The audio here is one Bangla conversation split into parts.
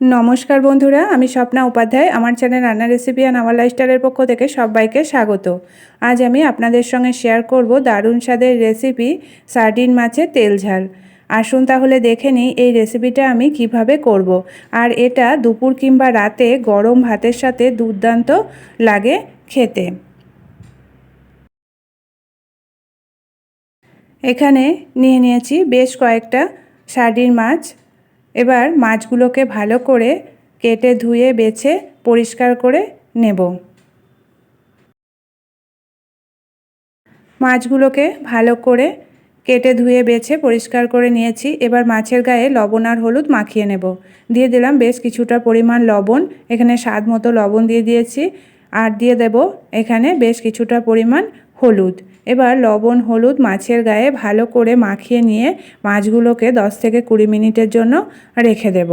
নমস্কার বন্ধুরা, আমি স্বপ্না উপাধ্যায়। আমার চ্যানেল রান্না রেসিপি অ্যান্ড আমার লাইফস্টাইলের পক্ষ থেকে সবাইকে স্বাগত। আজ আমি আপনাদের সঙ্গে শেয়ার করব দারুণ স্বাদের রেসিপি সার্ডিন মাছের তেল ঝাল। আসুন তাহলে দেখে নিই এই রেসিপিটা আমি কীভাবে করব। আর এটা দুপুর কিংবা রাতে গরম ভাতের সাথে দুর্দান্ত লাগে খেতে। এখানে নিয়ে নিয়েছি বেশ কয়েকটা সার্ডিন মাছ। এবার মাছগুলোকে ভালো করে কেটে ধুয়ে, বেছে, পরিষ্কার করে নেব। মাছগুলোকে ভালো করে কেটে ধুয়ে, বেছে, পরিষ্কার করে নিয়েছি। এবার মাছের গায়ে লবণ আর হলুদ মাখিয়ে নেব। দিয়ে দিলাম বেশ কিছুটা পরিমাণ লবণ। এখানে স্বাদ মতো লবণ দিয়ে দিয়েছি। আর দিয়ে দেব এখানে বেশ কিছুটা পরিমাণ হলুদ। এবার লবণ, হলুদ, মাছের গায়ে ভালো করে মাখিয়ে নিয়ে মাছগুলোকে 10 থেকে কুড়ি মিনিটের জন্য রেখে দেব।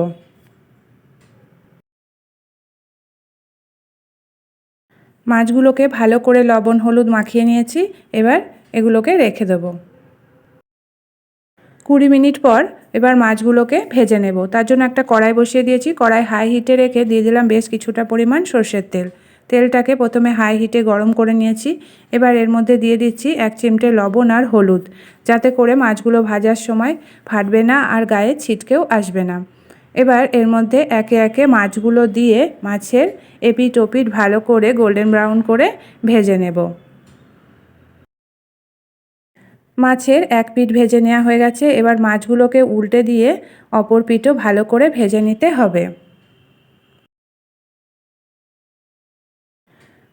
মাছগুলোকে ভালো করে লবণ, হলুদ মাখিয়ে নিয়েছি, এবার এগুলোকে রেখে দেব। কুড়ি মিনিট পর এবার মাছগুলোকে ভেজে নেব। তার জন্য একটা কড়াই বসিয়ে দিয়েছি। কড়াই হাই হিটে রেখে দিয়ে দিলাম বেশ কিছুটা পরিমাণ সর্ষের তেল। তেলটাকে প্রথমে হাই হিটে গরম করে নিয়েছি। এবার এর মধ্যে দিয়ে দিচ্ছি এক চিমটে লবণ আর হলুদ। যাতে করে মাছগুলো ভাজার সময় ফাটবে না আর গায়ে ছিটকেও আসবে না। এবার এর মধ্যে একে একে মাছগুলো দিয়ে মাছের এপিট ওপিট ভালো করে গোল্ডেন ব্রাউন করে ভেজে নেব। মাছের এক পিঠ ভেজে নেওয়া হয়ে গেছে। এবার মাছগুলোকে উল্টে দিয়ে অপর পিঠও ভালো করে ভেজে নিতে হবে।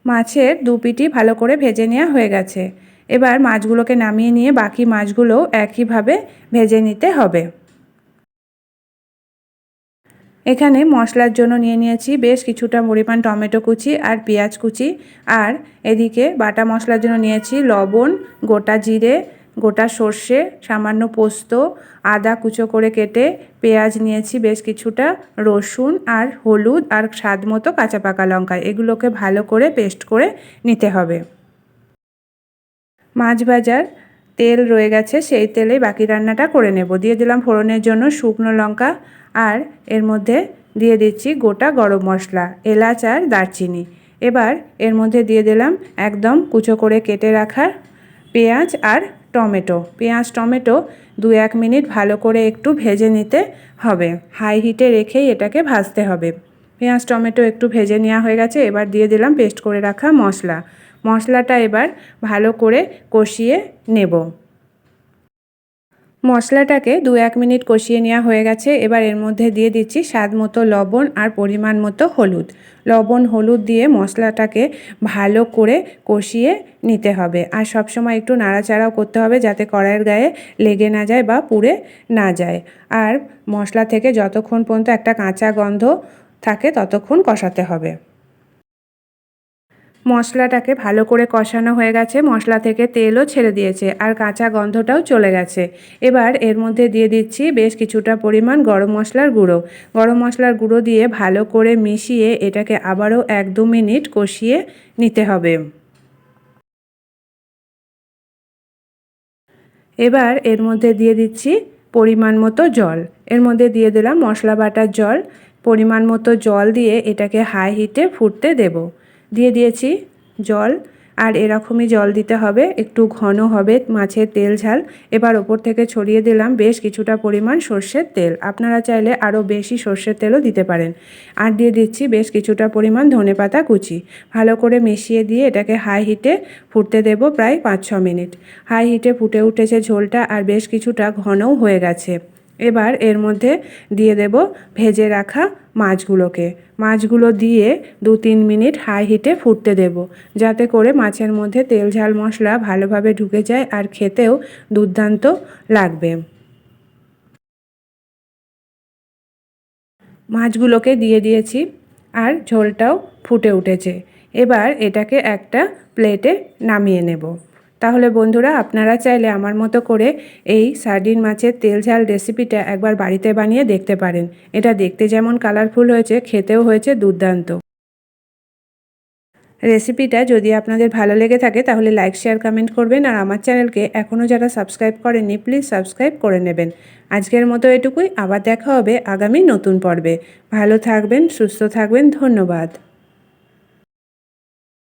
মাছের দু পিটি ভালো করে ভেজে নেওয়া হয়ে গেছে। এবার মাছগুলোকে নামিয়ে নিয়ে বাকি মাছগুলো একইভাবে ভেজে নিতে হবে। এখানে মশলার জন্য নিয়ে নিয়েছি বেশ কিছুটা পরিমাণ টমেটো কুচি আর পেঁয়াজ কুচি। আর এদিকে বাটা মশলার জন্য নিয়েছি লবণ, গোটা জিরে গোটা সর্ষে, সামান্য পোস্ত, আদা কুচো করে কেটে পেঁয়াজ নিয়েছি, বেশ কিছুটা রসুন আর হলুদ আর স্বাদ মতো কাঁচা পাকা লঙ্কা। এগুলোকে ভালো করে পেস্ট করে নিতে হবে। মাছ ভাজার তেল রয়ে গেছে, সেই তেলেই বাকি রান্নাটা করে নেব। দিয়ে দিলাম ফোড়নের জন্য শুকনো লঙ্কা আর এর মধ্যে দিয়ে দিচ্ছি গোটা গরম মশলা, এলাচ আর দারচিনি। এবার এর মধ্যে দিয়ে দিলাম একদম কুচো করে কেটে রাখা পেঁয়াজ আর টমেটো। পেঁয়াজ, টমেটো দু এক মিনিট ভালো করে একটু ভেজে নিতে হবে। হাই হিটে রেখেই এটাকে ভাজতে হবে। পেঁয়াজ, টমেটো একটু ভেজে নেওয়া হয়ে গেছে, এবার দিয়ে দিলাম পেস্ট করে রাখা মশলা। মশলাটা এবার ভালো করে কষিয়ে নেব। মশলাটাকে দু এক মিনিট কষিয়ে নেওয়া হয়ে গেছে। এবার এর মধ্যে দিয়ে দিচ্ছি স্বাদ মতো লবণ আর পরিমাণ মতো হলুদ। লবণ, হলুদ দিয়ে মশলাটাকে ভালো করে কষিয়ে নিতে হবে। আর সবসময় একটু নাড়াচাড়াও করতে হবে যাতে কড়াইয়ের গায়ে লেগে না যায় বা পুড়ে না যায়। আর মশলা থেকে যতক্ষণ পর্যন্ত একটা কাঁচা গন্ধ থাকে ততক্ষণ কষাতে হবে। মশলাটাকে ভালো করে কষানো হয়ে গেছে, মশলা থেকে তেলও ছেড়ে দিয়েছে আর কাঁচা গন্ধটাও চলে গেছে। এবার এর মধ্যে দিয়ে দিচ্ছি বেশ কিছুটা পরিমাণ গরম মশলার গুঁড়ো। গরম মশলার গুঁড়ো দিয়ে ভালো করে মিশিয়ে এটাকে আবারও এক দু মিনিট কষিয়ে নিতে হবে। এবার এর মধ্যে দিয়ে দিচ্ছি পরিমাণ মতো জল। এর মধ্যে দিয়ে দিলাম মশলা বাটার জল। পরিমাণ মতো জল দিয়ে এটাকে হাই হিটে ফুটতে দেবো। দিয়ে দিয়েছি জল, আর এরকমই জল দিতে হবে। একটু ঘন হবে মাছের তেল ঝাল। এবার ওপর থেকে ছড়িয়ে দিলাম বেশ কিছুটা পরিমাণ সর্ষের তেল। আপনারা চাইলে আরও বেশি সর্ষের তেলও দিতে পারেন। আর দিয়ে দিচ্ছি বেশ কিছুটা পরিমাণ ধনে পাতা কুচি। ভালো করে মিশিয়ে দিয়ে এটাকে হাই হিটে ফুটতে দেব প্রায় পাঁচ ছ মিনিট হাই হিটে ফুটে উঠেছে ঝোলটা আর বেশ কিছুটা ঘনও হয়ে গেছে। এবার এর মধ্যে দিয়ে দেব ভেজে রাখা মাছগুলোকে। মাছগুলো দিয়ে দু তিন মিনিট হাই হিটে ফুটতে দেব। যাতে করে মাছের মধ্যে তেল ঝাল মশলা ভালোভাবে ঢুকে যায় আর খেতেও দুর্দান্ত লাগবে। মাছগুলোকে দিয়ে দিয়েছি আর ঝোলটাও ফুটে উঠেছে। এবার এটাকে একটা প্লেটে নামিয়ে নেব। তাহলে বন্ধুরা আপনারা চাইলে আমার মতো করে এই সার্ডিন মাছের তেল ঝাল রেসিপিটা একবার বাড়িতে বানিয়ে দেখতে পারেন। এটা দেখতে যেমন কালারফুল হয়েছে, খেতেও হয়েছে দুর্দান্ত। রেসিপিটা যদি আপনাদের ভালো লেগে থাকে তাহলে লাইক শেয়ার কমেন্ট করবেন আর আমার চ্যানেলকে এখনও যারা সাবস্ক্রাইব করেননি প্লিজ সাবস্ক্রাইব করে নেবেন। আজকের মতো এটুকুই, আবার দেখা হবে আগামী নতুন পর্বে। ভালো থাকবেন, সুস্থ থাকবেন, ধন্যবাদ।